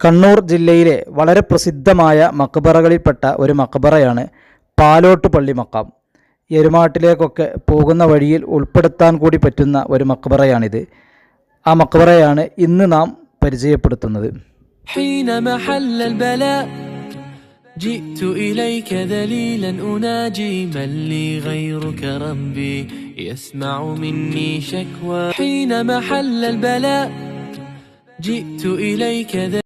കണ്ണൂർ ജില്ലയിലെ വളരെ പ്രസിദ്ധമായ മക്ബറകളിൽപ്പെട്ട ഒരു മക്ബറയാണ് പാലോട്ട് പള്ളി മക്കാം എരുമാട്ടിലേക്കൊക്കെ പോകുന്ന വഴിയിൽ ഉൾപ്പെടുത്താൻ കൂടി പറ്റുന്ന ഒരു മക്ബറയാണിത് ആ മക്ബറയാണ് ഇന്ന് നാം പരിചയപ്പെടുത്തുന്നത് حين محل البلاء جئت إليك ذليلا أناجي من لي غيرك ربي يسمع مني شكوى حين محل البلاء جئت إليك ذليلا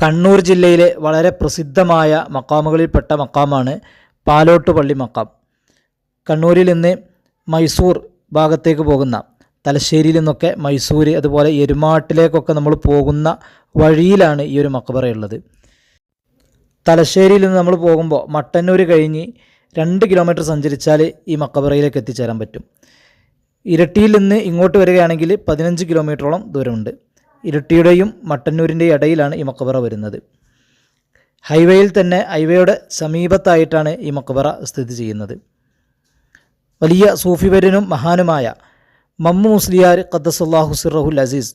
കണ്ണൂർ ജില്ലയിലെ വളരെ പ്രസിദ്ധമായ മക്കാമുകളിൽപ്പെട്ട മക്കാമാണ് പാലോട്ടുപള്ളി മക്കാം. കണ്ണൂരിൽ നിന്ന് മൈസൂർ ഭാഗത്തേക്ക് പോകുന്ന തലശ്ശേരിയിൽ നിന്നൊക്കെ മൈസൂർ അതുപോലെ എരുമാട്ടിലേക്കൊക്കെ നമ്മൾ പോകുന്ന വഴിയിലാണ് ഈ ഒരു മക്കബറയുള്ളത് തലശ്ശേരിയിൽ നിന്ന് നമ്മൾ പോകുമ്പോൾ മട്ടന്നൂർ കഴിഞ്ഞ് രണ്ട് കിലോമീറ്റർ സഞ്ചരിച്ചാൽ ഈ മക്കബറയിലേക്ക് എത്തിച്ചേരാൻ പറ്റും. ഇരട്ടിയിൽ നിന്ന് ഇങ്ങോട്ട് വരികയാണെങ്കിൽ പതിനഞ്ച് കിലോമീറ്ററോളം ദൂരമുണ്ട്. ഇരട്ടിയുടെയും മട്ടന്നൂരിന്റെയും ഇടയിലാണ് ഈ മക്കബറ വരുന്നത്. ഹൈവേയിൽ തന്നെ ഹൈവേയുടെ സമീപത്തായിട്ടാണ് ഈ മക്കബറ സ്ഥിതി ചെയ്യുന്നത്. വലിയ സൂഫിവര്യനും മഹാനുമായ മമ്മു മുസ്ലിയാർ ഖദ്ദസുല്ലാഹു സിറഹുൽ അസീസ്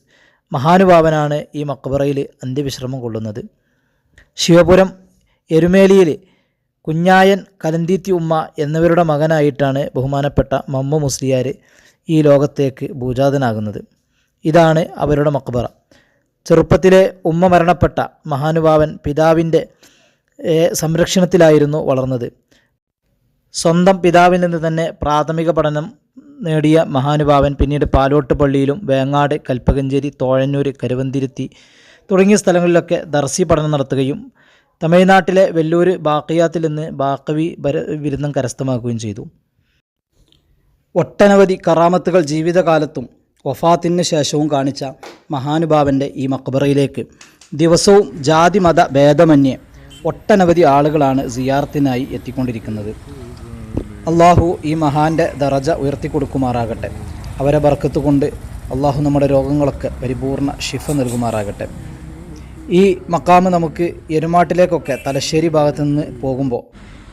മഹാനുഭാവനാണ് ഈ മക്കബറയിൽ അന്ത്യവിശ്രമം കൊള്ളുന്നത്. ശിവപുരം എരുമേലിയിൽ കുഞ്ഞായൻ കലന്തീത്തി ഉമ്മ എന്നിവരുടെ മകനായിട്ടാണ് ബഹുമാനപ്പെട്ട മമ്മു മുസ്ലിയാർ ഈ ലോകത്തേക്ക് ഭൂജാതനാകുന്നത്. ഇതാണ് അവരുടെ മക്ബറ. ചെറുപ്പത്തിലെ ഉമ്മ മരണപ്പെട്ട മഹാനുഭാവൻ പിതാവിന്റെ സംരക്ഷണത്തിലായിരുന്നു വളർന്നത്. സ്വന്തം പിതാവിൽ നിന്ന് തന്നെ പ്രാഥമിക പഠനം നേടിയ മഹാനുഭാവൻ പിന്നീട് പാലോട്ട് പള്ളിയിലും വേങ്ങാട് കൽപ്പകഞ്ചേരി തോഴന്നൂർ കരുവന്തിരുത്തി തുടങ്ങിയ സ്ഥലങ്ങളിലൊക്കെ ദർസി പഠനം നടത്തുകയും തമിഴ്നാട്ടിലെ വെല്ലൂർ ബാക്കിയാത്തിൽ നിന്ന് ബാക്കവി ബര- ബിരുദം കരസ്ഥമാക്കുകയും ചെയ്തു. ഒട്ടനവധി കറാമത്തുകൾ ജീവിതകാലത്തും വഫാത്തിന് ശേഷവും കാണിച്ച മഹാനുഭാവന്റെ ഈ മക്ബറയിലേക്ക്. ദിവസവും ജാതി മത ഭേദമന്യേ ഒട്ടനവധി ആളുകളാണ് സിയാർത്തിനായി എത്തിക്കൊണ്ടിരിക്കുന്നത്. അള്ളാഹു ഈ മഹാന്റെ ദറജ ഉയർത്തിക്കൊടുക്കുമാറാകട്ടെ. അവരെ ബർക്കത്ത് കൊണ്ട് അള്ളാഹു നമ്മുടെ രോഗങ്ങളൊക്കെ പരിപൂർണ ശിഫ നൽകുമാറാകട്ടെ. ഈ മക്കാമ് നമുക്ക് എരുമാട്ടിലേക്കൊക്കെ തലശ്ശേരി ഭാഗത്തു നിന്ന് പോകുമ്പോൾ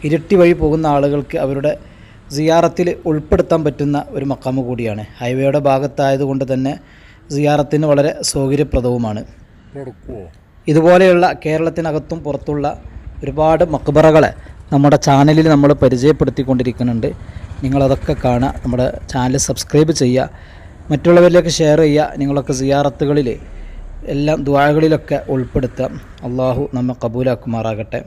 ഇരട്ടി വഴി പോകുന്ന ആളുകൾക്ക് അവരുടെ സിയാറത്തിൽ ഉൾപ്പെടുത്താൻ പറ്റുന്ന ഒരു മക്കാമ് കൂടിയാണ്. ഹൈവേയുടെ ഭാഗത്തായതുകൊണ്ട് തന്നെ സിയാറത്തിന് വളരെ സൗകര്യപ്രദവുമാണ്. ഇതുപോലെയുള്ള കേരളത്തിനകത്തും പുറത്തുള്ള ഒരുപാട് മക്ബറകളെ നമ്മുടെ ചാനലിൽ നമ്മൾ പരിചയപ്പെടുത്തിക്കൊണ്ടിരിക്കുന്നുണ്ട്. നിങ്ങളതൊക്കെ കാണുക നമ്മുടെ ചാനൽ സബ്സ്ക്രൈബ് ചെയ്യുക മറ്റുള്ളവരിലേക്ക് ഷെയർ ചെയ്യുക നിങ്ങളൊക്കെ സിയാറത്തുകളിൽ എല്ലാം ദ്വാകളിലൊക്കെ ഉൾപ്പെടുത്തുക അള്ളാഹു നമ്മെ കബൂലാക്കുമാറാകട്ടെ.